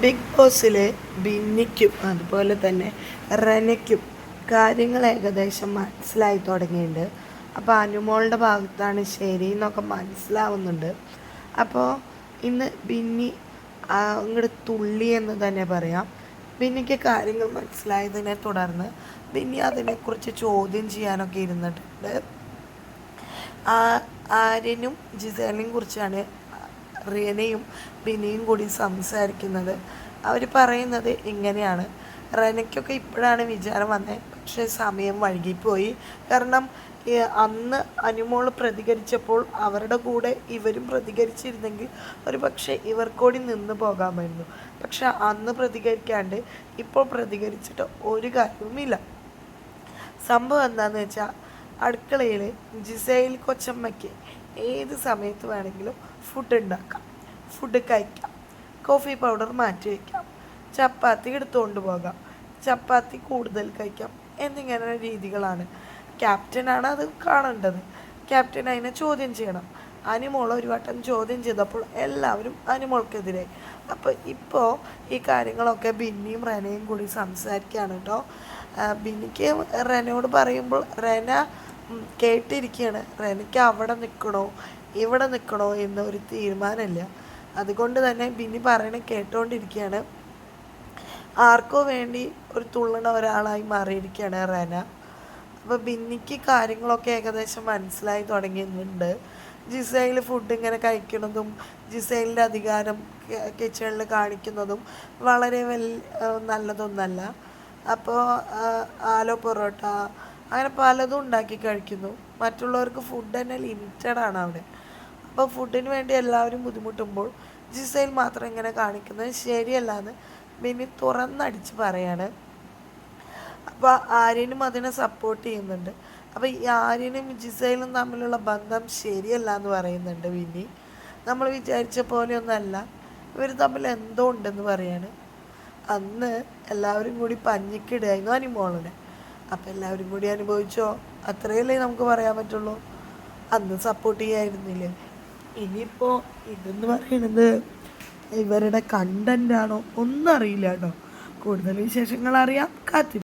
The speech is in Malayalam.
ബിഗ് ബോസിലെ ബിന്നിക്കും അതുപോലെ തന്നെ റനയ്ക്കും കാര്യങ്ങൾ ഏകദേശം മനസ്സിലായി തുടങ്ങിയിട്ടുണ്ട്. അപ്പോൾ അനുമോളുടെ ഭാഗത്താണ് ശരി എന്നൊക്കെ മനസ്സിലാവുന്നുണ്ട്. അപ്പോൾ ഇന്ന് ബിന്നി അങ്ങോട്ട് തുള്ളി എന്ന് തന്നെ പറയാം. ബിന്നിക്ക് കാര്യങ്ങൾ മനസ്സിലായതിനെ തുടർന്ന് ബിന്നി അതിനെക്കുറിച്ച് ചോദ്യം ചെയ്യാനൊക്കെ ഇരുന്നിട്ടുണ്ട്. ആര്യനും ജിസേലിനെയും കുറിച്ചാണ് റെനയും ബിനിയും കൂടി സംസാരിക്കുന്നത്. അവർ പറയുന്നത് ഇങ്ങനെയാണ്. റെനയ്ക്കൊക്കെ ഇപ്പോഴാണ് വിചാരം വന്നത് പക്ഷേ സമയം വൈകിപ്പോയി. കാരണം അന്ന് അനുമോൾ പ്രതികരിച്ചപ്പോൾ അവരുടെ കൂടെ ഇവരും പ്രതികരിച്ചിരുന്നെങ്കിൽ ഒരു പക്ഷേ ഇവർക്കൂടി നിന്ന് പോകാമായിരുന്നു. പക്ഷെ അന്ന് പ്രതികരിക്കാണ്ട് ഇപ്പോൾ പ്രതികരിച്ചിട്ട് ഒരു കാര്യവുമില്ല. സംഭവം എന്താണെന്ന് വെച്ചാൽ അടുക്കളയിൽ ജിസൈൽ കൊച്ചമ്മയ്ക്ക് ഏത് സമയത്ത് വേണമെങ്കിലും ഫുഡ് ഉണ്ടാക്കാം. ഫുഡ് കഴിക്കാം. കോഫി പൗഡർ മാറ്റി വയ്ക്കാം ചപ്പാത്തി എടുത്തുകൊണ്ട് പോകാം. ചപ്പാത്തി കൂടുതൽ കഴിക്കാം എന്നിങ്ങനെ രീതികളാണ്. ക്യാപ്റ്റനാണ് അത് കാണേണ്ടത്. ക്യാപ്റ്റൻ അതിനെ ചോദ്യം ചെയ്യണം. അനിമോൾ ഒരു വട്ടം ചോദ്യം ചെയ്തപ്പോൾ എല്ലാവരും അനിമോൾക്കെതിരെ. അപ്പോൾ ഇപ്പോൾ ഈ കാര്യങ്ങളൊക്കെ ബിന്നിയും റെനയും കൂടി സംസാരിക്കുകയാണ് കേട്ടോ ബിന്നിക്ക് റെനയോട് പറയുമ്പോൾ റെന കേട്ടിരിക്കുകയാണ് എനിക്ക് അവിടെ നിൽക്കണോ ഇവിടെ നിൽക്കണോ എന്നൊരു തീരുമാനമില്ല. അതുകൊണ്ട് തന്നെ ബിന്നി പറയണ കേട്ടോണ്ടിരിക്കുകയാണ് ആർക്കോ വേണ്ടി ഒരു തുള്ളണ ഒരാളായി മാറിയിരിക്കുകയാണ് റെന. അപ്പോൾ ബിന്നിക്ക് കാര്യങ്ങളൊക്കെ ഏകദേശം മനസ്സിലായി തുടങ്ങിയിട്ടുണ്ട്. ജിസൈൽ ഫുഡ് ഇങ്ങനെ കഴിക്കുന്നതും ജിസൈലിന്റെ അധികാരം കിച്ചണിൽ കാണിക്കുന്നതും വളരെ വലിയ നല്ലതൊന്നല്ല. അപ്പോൾ ആലോ പൊറോട്ട അങ്ങനെ പലതും ഉണ്ടാക്കി കഴിക്കുന്നു. മറ്റുള്ളവർക്ക് ഫുഡ് തന്നെ ലിമിറ്റഡ് ആണ് അവിടെ. അപ്പോൾ ഫുഡിന് വേണ്ടി എല്ലാവരും ബുദ്ധിമുട്ടുമ്പോൾ ജിസൈൽ മാത്രം ഇങ്ങനെ കാണിക്കുന്നത് ശരിയല്ല എന്ന് ബിനി തുറന്നടിച്ച് പറയാണ്. അപ്പോൾ ആര്യനും അതിനെ സപ്പോർട്ട് ചെയ്യുന്നുണ്ട്. അപ്പോൾ ഈ ആര്യനും ജിസൈലും തമ്മിലുള്ള ബന്ധം ശരിയല്ല എന്ന് പറയുന്നുണ്ട് മിനി നമ്മൾ വിചാരിച്ച പോലെയൊന്നല്ല. ഇവർ തമ്മിൽ എന്തോ ഉണ്ടെന്ന് പറയാണ്. അന്ന് എല്ലാവരും കൂടി പഞ്ഞിക്കിടുകയായിരുന്നു അനിമോളിനെ. അപ്പം എല്ലാവരും കൂടി അനുഭവിച്ചോ? അത്രയല്ലേ നമുക്ക് പറയാൻ പറ്റുള്ളൂ. അന്ന് സപ്പോർട്ട് ചെയ്യായിരുന്നില്ലേ? ഇനിയിപ്പോൾ ഇതെന്ന് പറയുന്നത് ഇവരുടെ കണ്ടന്റാണോ ഒന്നും അറിയില്ല കേട്ടോ. കൂടുതൽ വിശേഷങ്ങൾ അറിയാം. കാത്തി